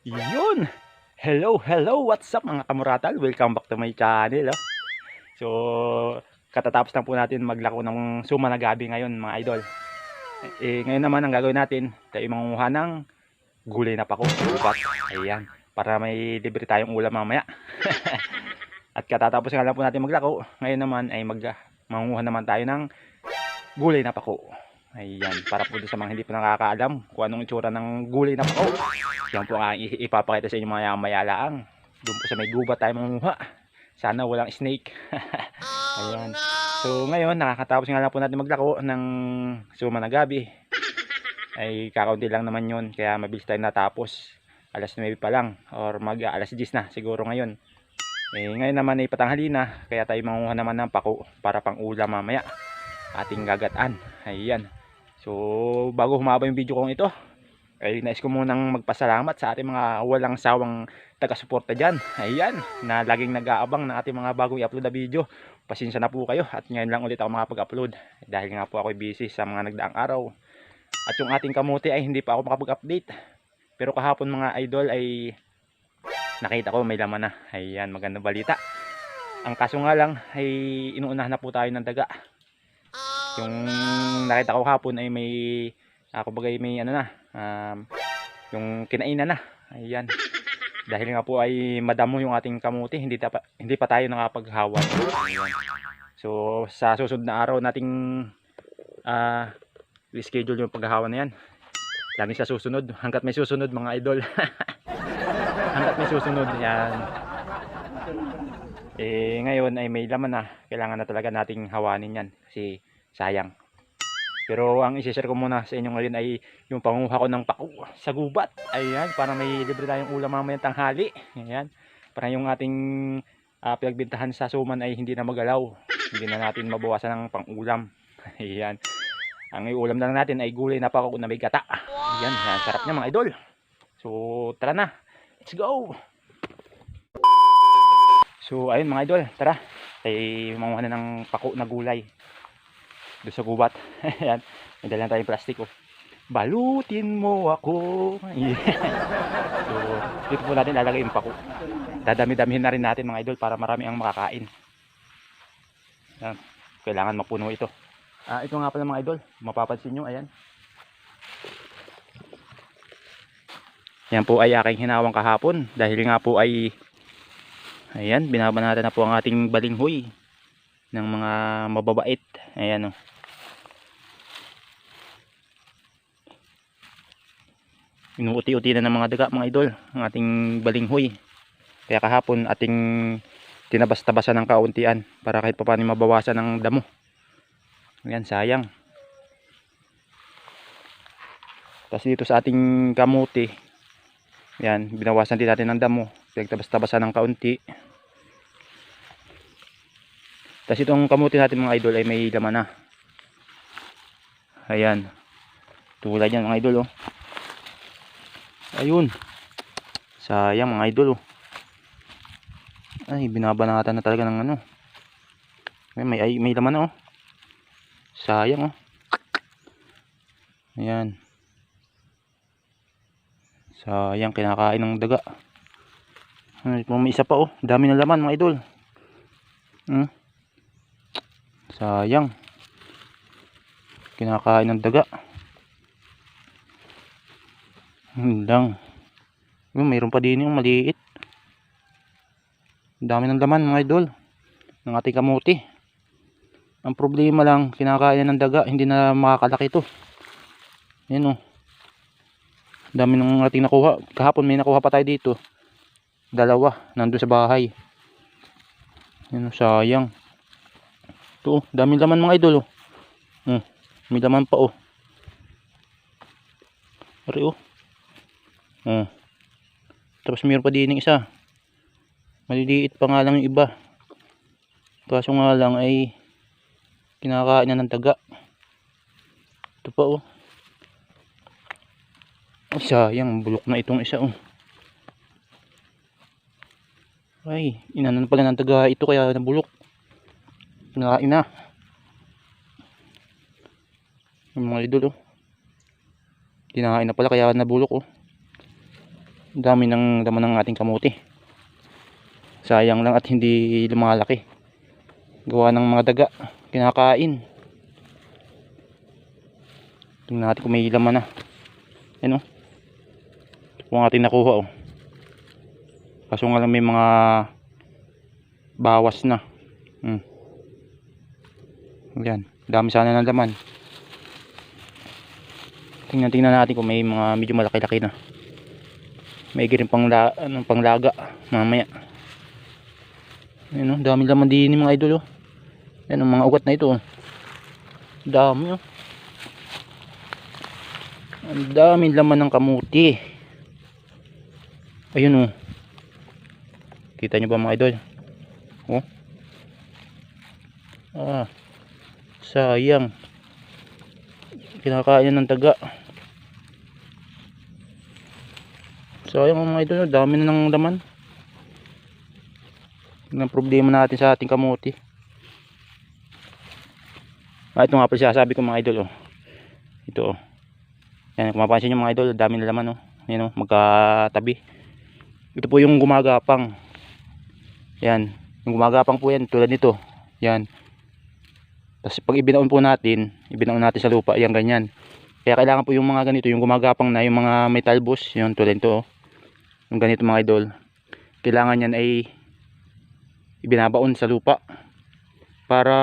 Yun! Hello, hello! What's up mga kamuratal? Welcome back to my channel. Oh. So, katatapos lang po natin maglako ng suma na gabi ngayon mga idol. Eh, ngayon naman ang gagawin natin, tayo mangunguha ng gulay na pako. Upat. Ayan. Para may libre tayong ulam mamaya. At katatapos nga lang po natin maglako. Ngayon naman ay mag mangunguha naman tayo ng gulay na pako. Ayan, para po sa mga hindi pa nakakaalam kung anong itsura ng gulay na pako. Yan po ang ipapakita sa inyo mga mayalaang. Doon po sa may gubat tayo mangunguha. Sana walang snake. Ayan. So ngayon, nakakatapos nga lang po natin maglako ng suma na gabi. Ay kakaunti lang naman yun. Kaya mabilis tayo natapos. Alas 9 pa lang. Or mag alas 10 na siguro ngayon. Eh, ngayon naman ay patanghali na. Kaya tayo mangunguha naman ng pako para pang ulam mamaya. Ating gagataan. Ayan. So bago humaba yung video kong ito, ay nais ko munang magpasalamat sa ating mga walang sawang taga-suporta dyan. Ayan, na laging nag-aabang ng ating mga bagong i-upload na video. Pasensya na po kayo at ngayon lang ulit ako makapag-upload dahil nga po ako busy sa mga nagdaang araw. At yung ating kamuti ay hindi pa ako makapag-update. Pero kahapon mga idol ay nakita ko may laman na. Ayan, magandang balita. Ang kaso nga lang ay inuunahan na po tayo ng daga. Yung nakita ko kahapon ay may ako bagay may ano na um, yung kinainan na. Ayan. Dahil nga po ay madamo yung ating kamuti hindi, tapa, hindi pa tayo nakapaghawan ayan. so sa susunod na araw nating uh, schedule yung paghahawan na yan. Lagi sa susunod hanggat may susunod mga idol. Hanggat may susunod yan. Eh ngayon ay may laman na. Kailangan na talaga nating hawanin yan. Kasi sayang pero ang isi-share ko muna sa inyo ngayon ay yung panguha ko ng pako sa gubat. Ayan, para may libre tayong ulam mamayang tanghali. Ayan, para yung ating uh, pinagbintahan sa suman ay hindi na magalaw. Hindi na natin mabawasan ng pang-ulam. Ayan. Ang ulam lang natin ay gulay na pako na may gata. Ayan, yan, sarap niya mga idol. So, tara na. Let's go! So, ayun mga idol, tara. Ay manguha na ng pako na gulay doon sa gubat. Ayan. May dala tayong plastic oh. Balutin mo ako. Yeah. so, dito po natin lalagay yung pako. Dadami-damihin na rin natin mga idol para marami ang makakain. Ayan. Kailangan mapuno ito. Ah, ito nga pala mga idol. Mapapansin nyo, ayan. Yan po ay aking hinawang kahapon. Dahil nga po ay ayan, binabanatan na po ang ating balinghoy ng mga mababait. Ayan oh. Inuuti-uti na ng mga daga mga idol ang ating balinghoy. Kaya kahapon ating tinabas-tabasan ng kauntian para kahit paano mabawasan ng damo. Ayan sayang. Tapos dito sa ating kamuti, yan, binawasan din natin ng damo. Pinagtabas-tabasan ng kaunti. Tapos itong kamuti natin mga idol ay may laman na. Ayan. Tulad yan mga idol oh. Ayun. Sayang mga idol oh. Ay, binabanatan na talaga ng ano. Ay, may, ay, may laman oh. Sayang oh. Ayan. Sayang kinakain ng daga. Ay, may isa pa oh. Dami na laman mga idol. Hmm. Sayang. Kinakain ng daga. Lang. Yung mayroon pa din yung maliit. Dami ng laman mga idol. Ng ating kamuti. Ang problema lang, kinakain ng daga, hindi na makakalaki ito. Yan o. Dami ng ating nakuha. Kahapon may nakuha pa tayo dito. Dalawa, nandun sa bahay. Yan o, sayang. Ito, oh, dami laman mga idol oh. Hmm, may laman pa oh. Ari oh. Tapos mayroon pa din isa. Maliliit pa nga lang yung iba. Kaso nga lang ay kinakain na ng taga. Ito pa oh. Ay sayang, bulok na itong isa oh. Ay, inanan pala ng taga ito kaya nabulok. Nakain na. Yung mga idol oh. Kinain na pala kaya nabulok oh. Dami ng laman ng ating kamuti. Sayang lang at hindi lumalaki. Gawa ng mga daga. Kinakain. Tingnan natin kung may laman na. Yan o. Po ang ating nakuha o. Kaso nga lang may mga bawas na. Hmm. Yan. Dami sana ng laman. Tingnan tingnan natin kung may mga medyo malaki-laki na. May rin pang la, ano, panglaga mamaya. Ayun oh, dami laman din mga idol oh. Yan ang mga ugat na ito oh. Dami oh. Ang dami laman ng kamuti. Ayun oh. Kita nyo ba mga idol? Oh. Ah. Sayang. Kinakain ng taga. Sayang mga idol, dami na ng laman. Ang problema natin sa ating kamuti. Ah, ito nga pala sinasabi ko mga idol oh. Ito oh. Yan, kung mapansin nyo mga idol, dami na laman oh. Yan oh, magkatabi. Ito po yung gumagapang. Yan. Yung gumagapang po yan, tulad nito. Yan. Tapos pag ibinaon po natin, ibinaon natin sa lupa, yan ganyan. Kaya kailangan po yung mga ganito, yung gumagapang na, yung mga metal boss, yun tulad nito oh. Yung ganito mga idol. Kailangan yan ay ibinabaon sa lupa para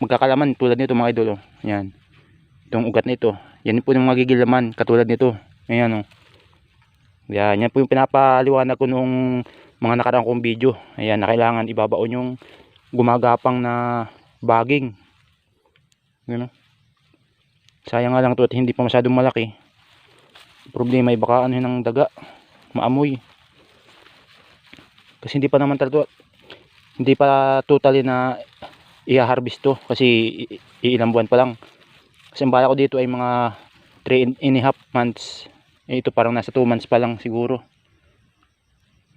magkakalaman tulad nito mga idol oh. Yan. Itong ugat nito. Yan po yung magiging laman katulad nito. Ayan oh. Yan, yan po yung pinapaliwanag ko nung mga nakarang kong video. Ayan, na kailangan ibabaon yung gumagapang na baging. Yan oh. Sayang nga lang to at hindi pa masyadong malaki. Problema ay baka ano ng daga. Maamoy. Kasi hindi pa naman talaga hindi pa totally na i-harvest to kasi i- iilang buwan pa lang. Kasi ang bala ko dito ay mga 3 and a half months. Eh, ito parang nasa 2 months pa lang siguro.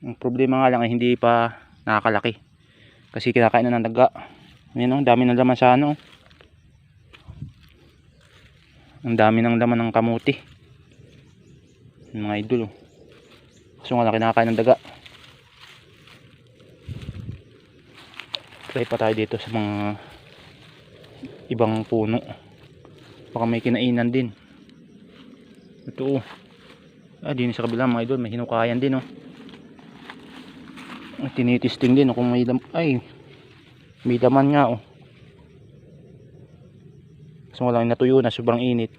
Ang problema nga lang ay hindi pa nakakalaki. Kasi kinakain na ng daga. Ayun oh, dami ng laman sa ano. Ang dami ng laman ng kamuti. Mga idol oh. Kaso nga lang kinakain ng daga. Try pa tayo dito sa mga ibang puno. Baka may kinainan din. Ito oh. Ah, din sa kabila mga idol, may hinukayan din oh. Ay, Tinitisting din oh, kung may lam ay may laman nga oh. So wala natuyo na sobrang init.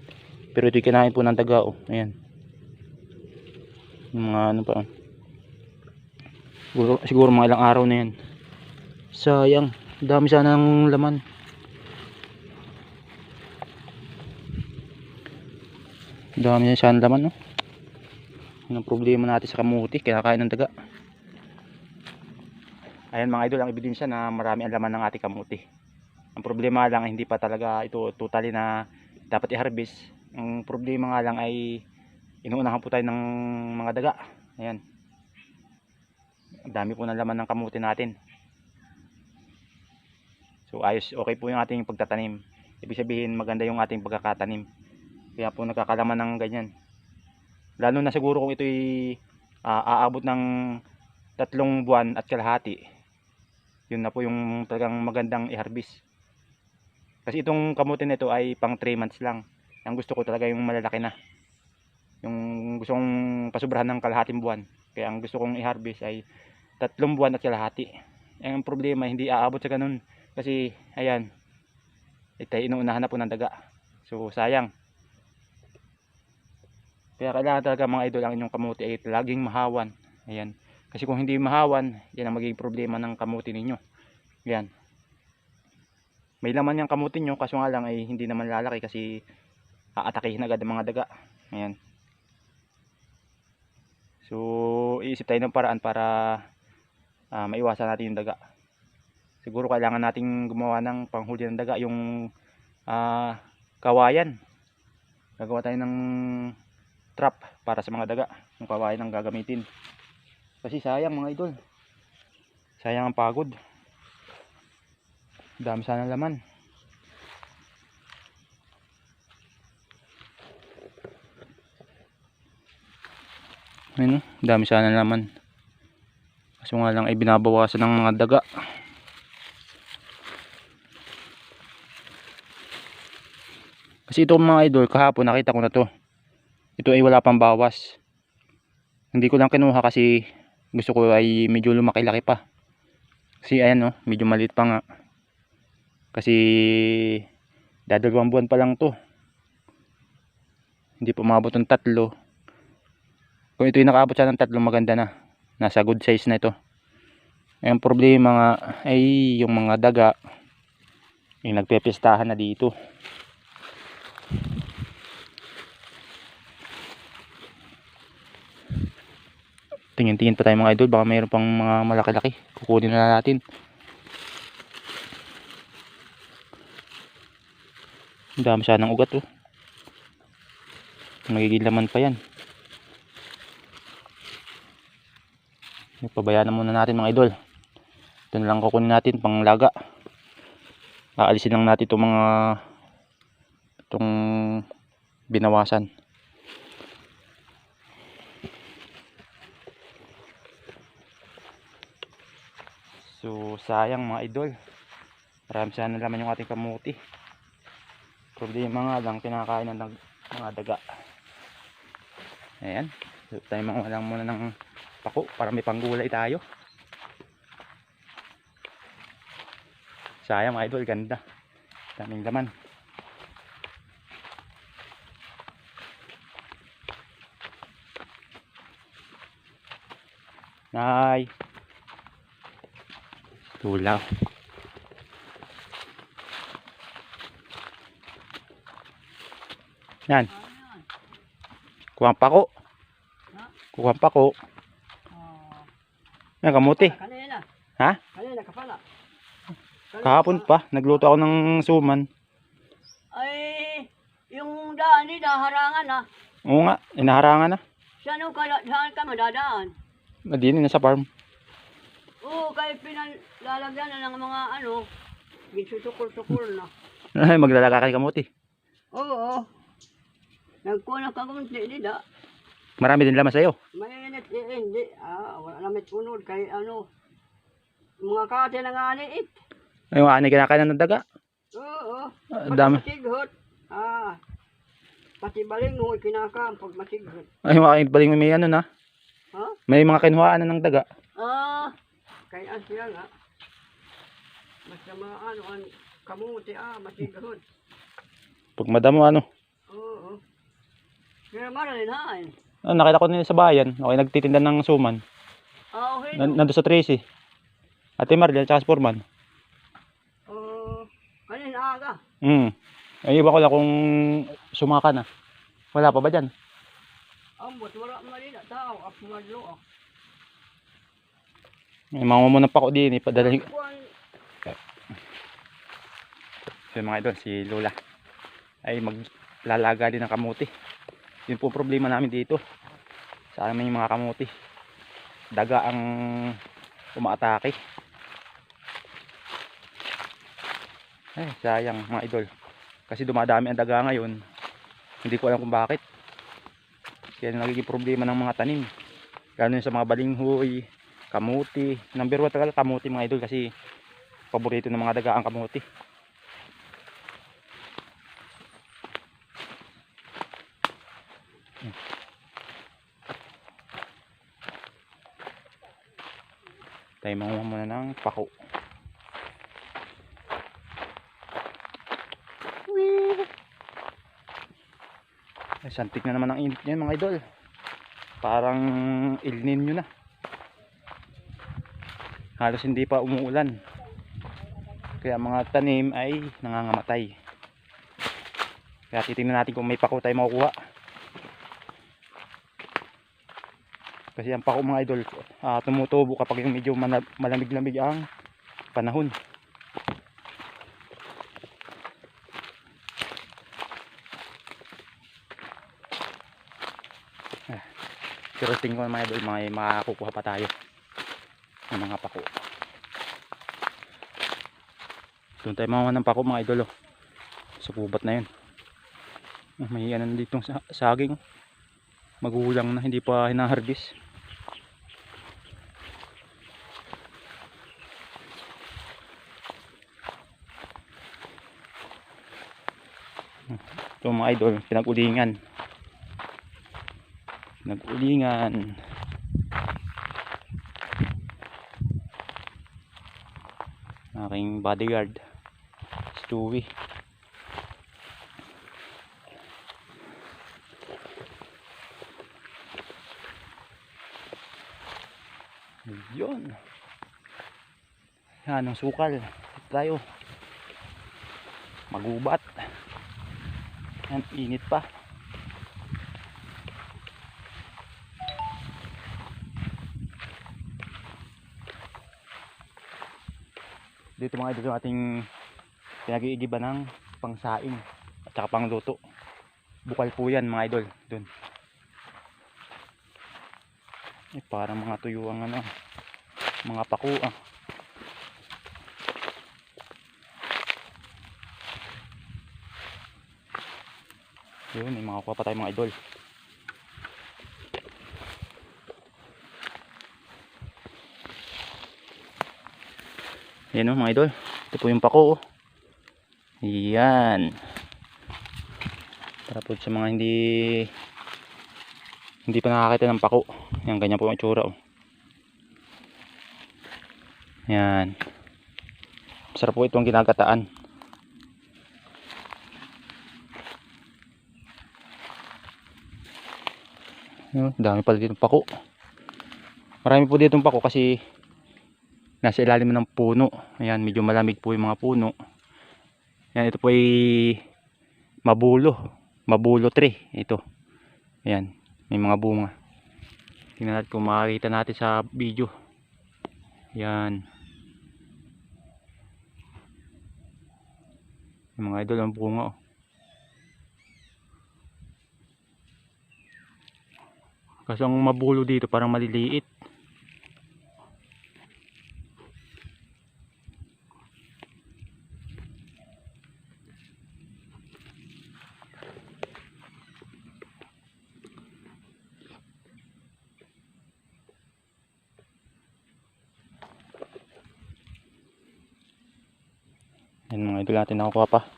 Pero ito kinain po ng daga oh. Ayan. Yung mga ano pa. Siguro, siguro mga ilang araw na yan. Sayang. Dami sana ng laman. Dami na sana laman no. Yun ang problema natin sa kamuti. Kinakain ng daga. Ayan mga idol ang ebidensya na marami ang laman ng ating kamuti. Ang problema lang hindi pa talaga ito totally na dapat i-harvest. Ang problema nga lang ay inuunahan po tayo ng mga daga. Ayan. Ang dami po ng laman ng kamuti natin. So ayos, okay po yung ating pagtatanim. Ibig sabihin maganda yung ating pagkakatanim. Kaya po nagkakalaman ng ganyan. Lalo na siguro kung ito'y ah, aabot ng tatlong buwan at kalahati. Yun na po yung talagang magandang i-harvest. Kasi itong kamuti nito ay pang 3 months lang. Ang gusto ko talaga yung malalaki na. Yung gusto kong pasubrahan ng kalahating buwan. Kaya ang gusto kong i-harvest ay tatlong buwan at kalahati. Eh, Ang problema hindi aabot sa ganun. Kasi ayan. Ito inuunahan na po ng daga. So sayang. Kaya kailangan talaga mga idol ang inyong kamuti ay laging mahawan. Ayan. Kasi kung hindi mahawan, yan ang magiging problema ng kamuti ninyo. Yan. May laman yung kamuti nyo, kaso nga lang ay hindi naman lalaki kasi aatakihin agad ang mga daga. Ayan. So, iisip tayo ng paraan para ah, maiwasan natin yung daga. Siguro kailangan nating gumawa ng panghuli ng daga, yung ah, kawayan. Gagawa tayo ng trap para sa mga daga, yung kawayan ang gagamitin. Kasi sayang mga idol. Sayang ang pagod. Dami sana laman. Ayun, oh, dami sana naman. Kaso nga lang ay binabawasan ng mga daga. Kasi ito mga idol, kahapon nakita ko na to. Ito ay wala pang bawas. Hindi ko lang kinuha kasi gusto ko ay medyo lumaki-laki pa. Kasi ayan oh, medyo maliit pa nga. Kasi dadalawang buwan pa lang to. Hindi pa umabot ng tatlo. Kung ito yung nakaabot siya ng tatlo, maganda na. Nasa good size na ito. Ang problema nga ay yung mga daga yung nagpepistahan na dito. Tingin-tingin pa tayo mga idol, baka mayroon pang mga malaki-laki. Kukunin na natin. Dami siya ng ugat oh. Magiging laman pa yan. Pabayaan na muna natin mga idol. Ito na lang kukunin natin pang laga. Aalisin lang natin itong mga itong binawasan. So sayang mga idol. Marami sana naman yung ating kamuti. Problema nga lang kinakain ng mga daga. Ayan. So, tayo mga lang muna ng pako para may panggulay tayo. Sayang mga idol, ganda. Daming laman. Nay. Tulaw. Yan. Kuwang pako. Kuwang pako. Yan, kamuti. Kanina. Ha? Kanina ka pala. Kanina Kahapon pa. pa, nagluto ako ng suman. Ay, yung daan ni harangan na. Oo nga, inaharangan na. Saan ka, saan ka madadaan? Madini na sa farm. Oo, kaya pinalalagyan na ng mga ano, ginsusukul-sukul na. Ay, maglalaka kay kamuti. Oo. Nagkuha ka kumunti, di da. Marami din laman sa'yo. Mainit, eh, hindi. Ah, wala namin unod kay ano. Mga kate na nga liit. Ay, mga ani kinakain ng daga. Oo. Ah, Pag dami. masighot. Ah. Pati balingoy kinakam pag masighot. Ay, mga baling may ano na. Ha? May mga kinuhaan na ng daga. Ah, kaya siya nga. Basta mga ano, ang kamuti, ah, masigahod. Pag madamo ano. Oo. Pero maralin ha, eh. Ah, nakita ko nila sa bayan. Okay, nagtitinda ng suman. Ah, okay. Nan nandun sa Tracy. Ate Marlia, tsaka si Foreman. Oo. Kanin aga. Hmm. Ay, iba ko lang kung sumaka na. Wala pa ba dyan? Ambot, wala malina. Tao, apumadlo, ah. May mga muna pa ko din. Ipadala Kuwan, So mga idol, si Lola ay maglalaga din ng kamuti. Yun po problema namin dito. Sa amin yung mga kamuti. Daga ang umaatake. Ay, sayang mga idol. Kasi dumadami ang daga ngayon. Hindi ko alam kung bakit. Kaya nagiging problema ng mga tanim. Yun sa mga balinghoy, kamuti. Number one talaga kamuti mga idol kasi paborito ng mga daga ang kamuti. Tayo manguha muna ng pako. Ay santik na naman ang init niyan mga idol. Parang El Nino na. Halos hindi pa umuulan. Kaya mga tanim ay nangangamatay. Kaya titingnan natin kung may pako tayo makukuha kasi ang pako mga idol ah, tumutubo kapag yung medyo malamig-lamig ang panahon Ah, pero tingin ko mga idol may makakukuha pa tayo ng mga pako doon tayo makuha ng pako mga idol oh. sa kubat na yun Ah, may ano ditong sa saging. Magulang na, hindi pa hinaharbis. Ito mga idol, pinag-ulingan. Pinag-ulingan. Aking bodyguard. Stewie. Yun. Yan ang sukal. Tayo. Magubat. Yan, init pa. Dito mga idol yung ating pinag-iigiba ng pangsaing at saka pangluto. Bukal po yan mga idol. Dun. Eh, parang mga tuyo ang ano. Mga pako ah. Yun, may mga kuha pa tayo mga idol. Yan o mga idol. Ito po yung pako. oh. Yan. Para po sa mga hindi hindi pa nakakita ng pako. Yan, ganyan po ang itsura. Oh. Yan. Sarap po itong ginagataan. Yun, dami pala dito pako. Marami po dito pako kasi nasa ilalim ng puno. Ayan, medyo malamig po yung mga puno. Ayan, ito po ay mabulo. Mabulo tree. Ito. Ayan, may mga bunga. Tingnan natin kung makakita natin sa video. Ayan. Yung mga idol ang bunga oh. Kasi ang mabulo dito parang maliliit. Yan mga idol natin nakukuha pa.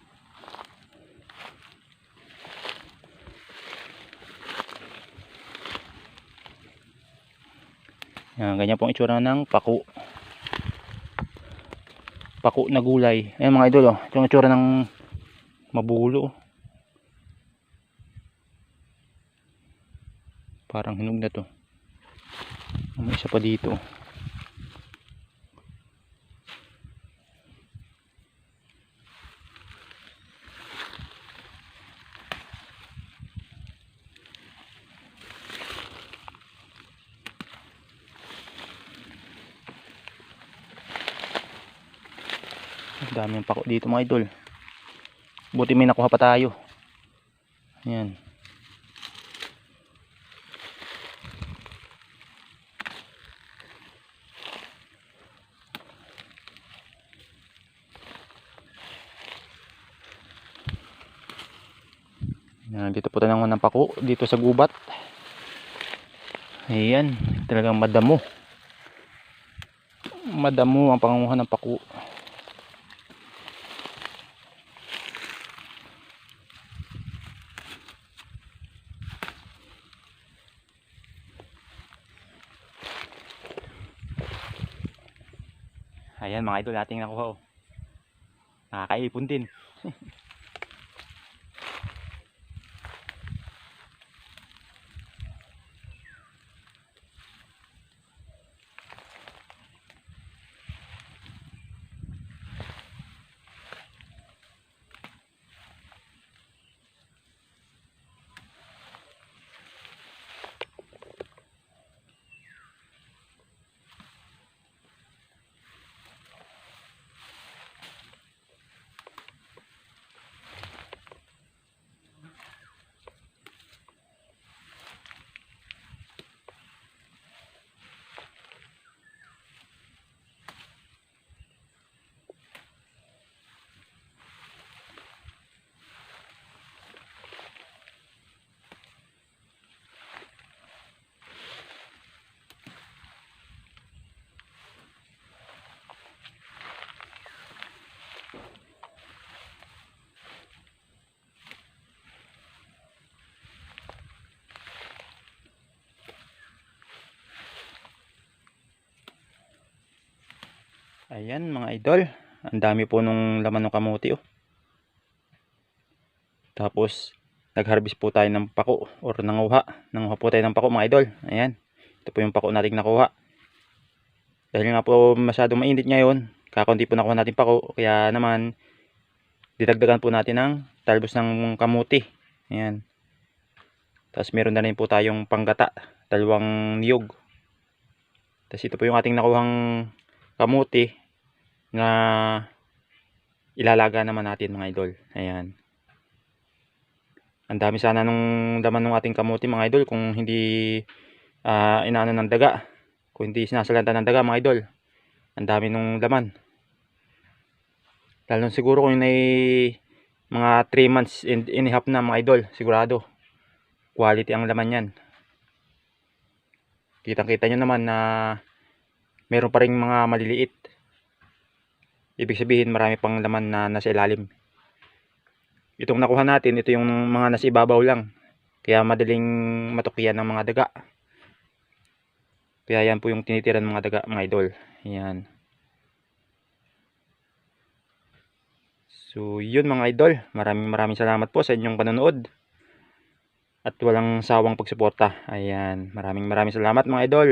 Yan, ganyan pong itsura ng paku. Paku na gulay. Ayan mga idol, oh. Ito itsura ng mabulo. Parang hinog na to. May isa pa dito. Pako dito mga idol. Buti may nakuha pa tayo. Ayan. Ayan, dito po tayo ng pako dito sa gubat. Ayan, talagang madamo. Madamo ang pangunguha ng pako. Ayan mga idol nating nakuha oh. Nakakaipon din. Ayan mga idol. Ang dami po nung laman ng kamuti oh. Tapos nag-harvest po tayo ng pako or nanguha. Nanguha po tayo ng pako mga idol. Ayan. Ito po yung pako nating nakuha. Dahil nga po masyadong mainit ngayon, kakunti po nakuha natin pako. Kaya naman, didagdagan po natin ng talbos ng kamuti. Ayan. Tapos meron na rin po tayong panggata. Dalawang niyog. Tapos ito po yung ating nakuhang kamuti na ilalaga naman natin mga idol. Ayan. Ang dami sana nung laman ng ating kamuti mga idol kung hindi ah, inaano ng daga. Kung hindi sinasalanta ng daga mga idol. Ang dami nung laman. Lalo siguro kung yun ay mga 3 months and, and a half na mga idol. Sigurado. Quality ang laman yan. Kitang kita nyo naman na meron pa rin mga maliliit. Ibig sabihin marami pang laman na nasa ilalim. Itong nakuha natin, ito yung mga nasa ibabaw lang. Kaya madaling matukyan ng mga daga. Kaya yan po yung tinitiran ng mga daga, mga idol. Yan. So, yun mga idol. Maraming maraming salamat po sa inyong panonood. At walang sawang pagsuporta. Ayan. Maraming maraming salamat mga idol.